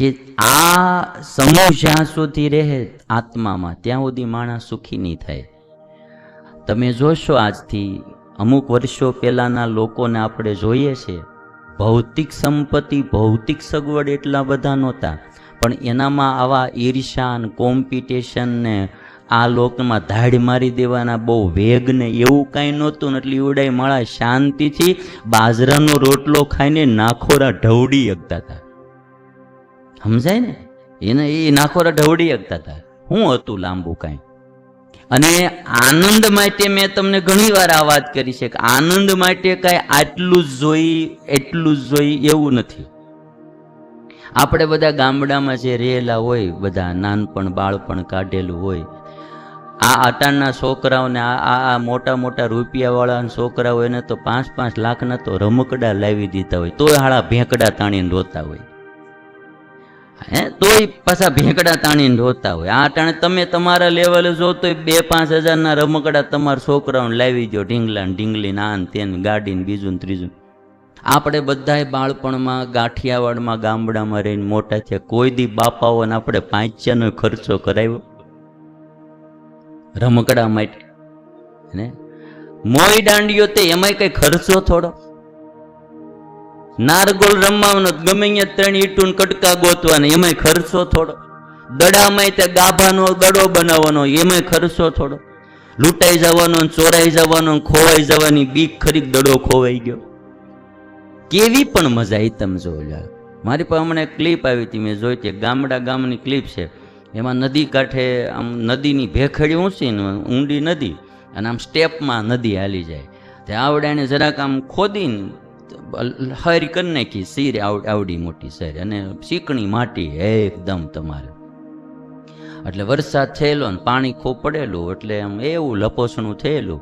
કે આ સમૂહ જ્યાં સુધી રહે આત્મામાં, ત્યાં સુધી માણસ સુખી નહીં થાય. તમે જોશો આજથી, અમુક વર્ષો પહેલાંના લોકોને આપણે જોઈએ છે, ભૌતિક સંપત્તિ, ભૌતિક સગવડ એટલા બધા નહોતા, પણ એનામાં આવા ઈર્ષા ને કોમ્પિટિશન ને આ લોકમાં ધાડ મારી દેવાના બહુ વેગ ને એવું કાંઈ નહોતું એટલે ઈવડાય માળા શાંતિથી બાજરાનો રોટલો ખાઈને નાખોરા ઢવડી શકતા હતા. સમજાય ને? એને એ નાખોરા ઢવડી શકતા હતા. શું હતું લાંબુ કાંઈ. અને આનંદ માટે મેં તમને ઘણી વાર આ વાત કરી છે કે આનંદ માટે કાંઈ આટલું જ જોઈ, એટલું જ જોઈ એવું નથી. આપણે બધા ગામડામાં જે રહેલા હોય, બધા નાનપણ, બાળપણ કાઢેલું હોય, આ અટાણના છોકરાઓને, આ આ મોટા મોટા રૂપિયાવાળા છોકરાઓ એને તો પાંચ પાંચ લાખના તો રમકડા લાવી દીધા હોય, તોય હાળા ભેંકડા તાણીને રોતા હોય. હે? તોય પાછા ભેંકડા તાણીને રોતા હોય. આ ટાણે તમે તમારા લેવલે જો તો બે પાંચ હજારના રમકડા તમારા છોકરાઓને લાવી દો ઢીંગલા ઢીંગલી આન તેન ગાડીને બીજું ત્રીજું. આપણે બધાએ બાળપણમાં, ગાંઠિયાવાડમાં, ગામડામાં રહીને મોટા થયા. કોઈ દી બાપાઓને આપણે પાંચ્યાનો ખર્ચો કરાવ્યો. રમકડા માટે. ને? મોઈ દાંડિયો તે એમાંય કંઈ ખર્ચો થોડો? નારગોલ રમવાનો ગમે ત્યાં ત્રણ ઈટું કટકા ગોતવાના, એમાંય ખર્ચો થોડો. દડામાં તે ગાભાનો દડો બનાવવાનો, એમાંય ખર્ચો થોડો. લૂંટાઈ જવાનો ચોરાઈ જવાનો ખોવાઈ જવાની બીક ખરી દડો ખોવાઈ ગયો. કેવી પણ મજા એ તમે લો મારી પાસે હમણાં એક ક્લિપ આવી હતી, મેં જોઈ હતી. ગામડા ગામની ક્લિપ છે. એમાં નદી કાંઠે આમ નદીની ભેખડી ઊંચી ને ઊંડી નદી અને આમ સ્ટેપમાં નદી હાલી જાય. તે આવડાને જરાક આમ ખોદીને હરી કરી નાખી, શીર આવ- આવડી મોટી સર અને ચીકણી માટી એકદમ તમારે. એટલે વરસાદ થયેલો ને પાણી ખૂબ પડેલું, એટલે આમ એવું લપોસણું થયેલું.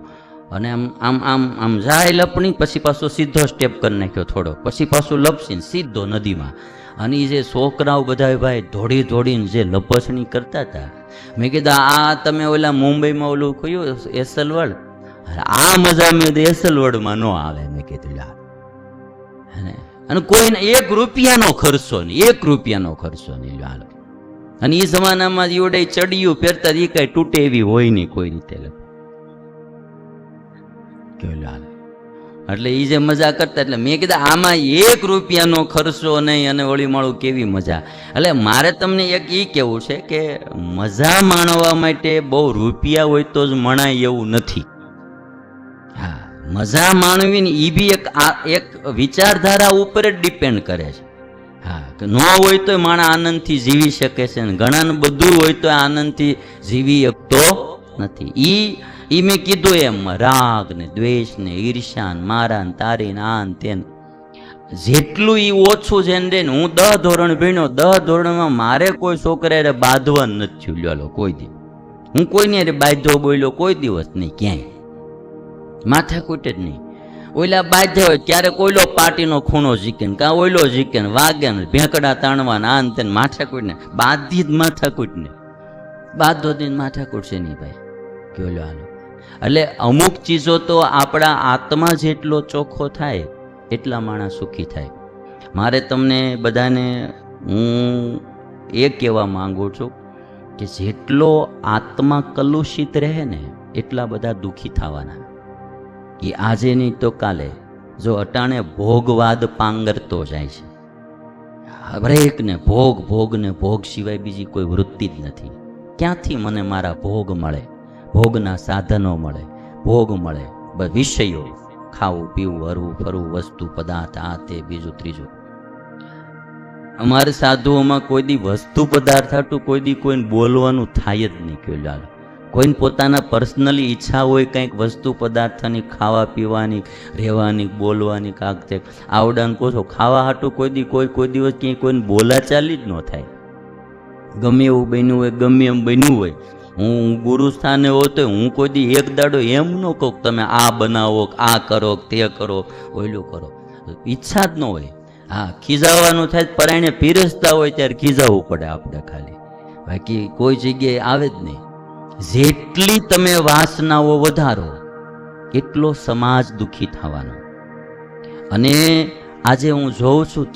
અને આમ આમ આમ આમ જાય લપણી, પછી પાછો સીધો સ્ટેપ કરી નાખ્યો થોડો પછી પાછું લપસીને સીધો નદીમાં. અને એ જે છોકરાઓ બધા ભાઈ ધોડી ધોડીને જે લપસણી કરતા હતા, મેં કીધું, આ તમે ઓલા મુંબઈમાં ઓલું કયું, એસલવડ? આ મજા મેં એસલવડમાં ન આવે. મેં કીધું, લા અને કોઈને એક રૂપિયાનો ખર્ચો નહીં, એક રૂપિયાનો ખર્ચો નહીં હાલો. અને એ જમાનામાં જોડે ચડિયું પહેરતા એ કઈ તૂટે એવી હોય નહીં કોઈ રીતે. એટલે એ જે મજા કરતા, એટલે મેં કીધા આમાં એક રૂપિયાનો ખર્ચો નહીં અને વળી માળું કેવી મજા. એટલે મારે તમને એક એ કેવું છે કે મજા માણવા માટે બહુ રૂપિયા હોય તો જ મણાય એવું નથી. હા. મજા માણવી ને એ બી એક એક વિચારધારા ઉપર જ ડિપેન્ડ કરે છે. હા ન હોય તો માણસ આનંદથી જીવી શકે છે ને ઘણાને બધું હોય તો આનંદથી જીવી શકતો નથી. ઈ ઈ મેં કીધું એમ, રાગ ને દ્વેષ ને ઈર્ષા ને મારા ને તારી ને આ ને તે જેટલું ઈ ઓછું છે ને હું દહ ધોરણ ભણ્યો, દહ ધોરણમાં મારે કોઈ છોકરા બાંધવા નથી થયું. લ્યો કોઈ દી. હું કોઈને બાંધો બોલ્યો કોઈ દિવસ નહીં, ક્યાંય. માથાકૂટ જ નહીં. ઓલા બાધ્ય હોય ક્યારેક કોઈલો પાટીનો ખૂણો જીકે ને, કાં ઓઈલો જીકે ને, વાગે ને, ભેંકડા તાણવા ને આ ને તે ને માથાકૂટ ને બાધી જ માથાકૂટ ને. બાધો દિન માથાકૂટ છે નહીં ભાઈ. કયો લો હાલો એટલે અમુક ચીજો તો આપણા આત્મા જેટલો ચોખ્ખો થાય, એટલા માણસ સુખી થાય. મારે તમને બધાને હું એ કહેવા માંગુ છું કે જેટલો આત્મા કલુષિત રહે ને, એટલા બધા દુઃખી થવાના. એ આજે નહીં તો કાલે. જો અટાણે ભોગવાદ પાંગરતો જાય છે. હરેકને ભોગ ભોગ ને ભોગ સિવાય બીજી કોઈ વૃત્તિ જ નથી. ક્યાંથી મને મારા ભોગ મળે? ભોગના સાધનો મળે, ભોગ મળે. વિષયો. ખાવું, પીવું, હરવું, ફરવું, વસ્તુ, પદાર્થ, આ તે, બીજું, ત્રીજું. અમારે સાધુઓમાં કોઈ દી વસ્તુ પદાર્થ હતું કોઈ દી કોઈને બોલવાનું થાય જ નહીં કહ્યું હાલો કોઈને પોતાના પર્સનલી ઈચ્છા હોય કંઈક વસ્તુ પદાર્થની, ખાવા પીવાની, રહેવાની, બોલવાની કાંક તે આવડાને કહો ખાવા હાટું કોઈ દી, કોઈ કોઈ દિવસ ક્યાંય કોઈને બોલાચાલી જ ન થાય. ગમે એવું બન્યું હોય, ગમે એમ બન્યું હોય. હું ગુરુ સ્થાને હોતો હું કોઈ દી એક દાડો એમ ન કહું તમે આ બનાવો આ કરો તે કરો, ઓયલું કરો. ઈચ્છા જ ન હોય. હા ખીજાવવાનું થાય પરાયણે પીરસતા હોય ત્યારે ખીજાવવું પડે આપણે ખાલી. બાકી કોઈ જગ્યાએ આવે જ નહીં. જેટલી તમે વાસનાઓ વધારો એટલો સમાજ દુઃખી થવાનો. અને આજે હું જોઉં છું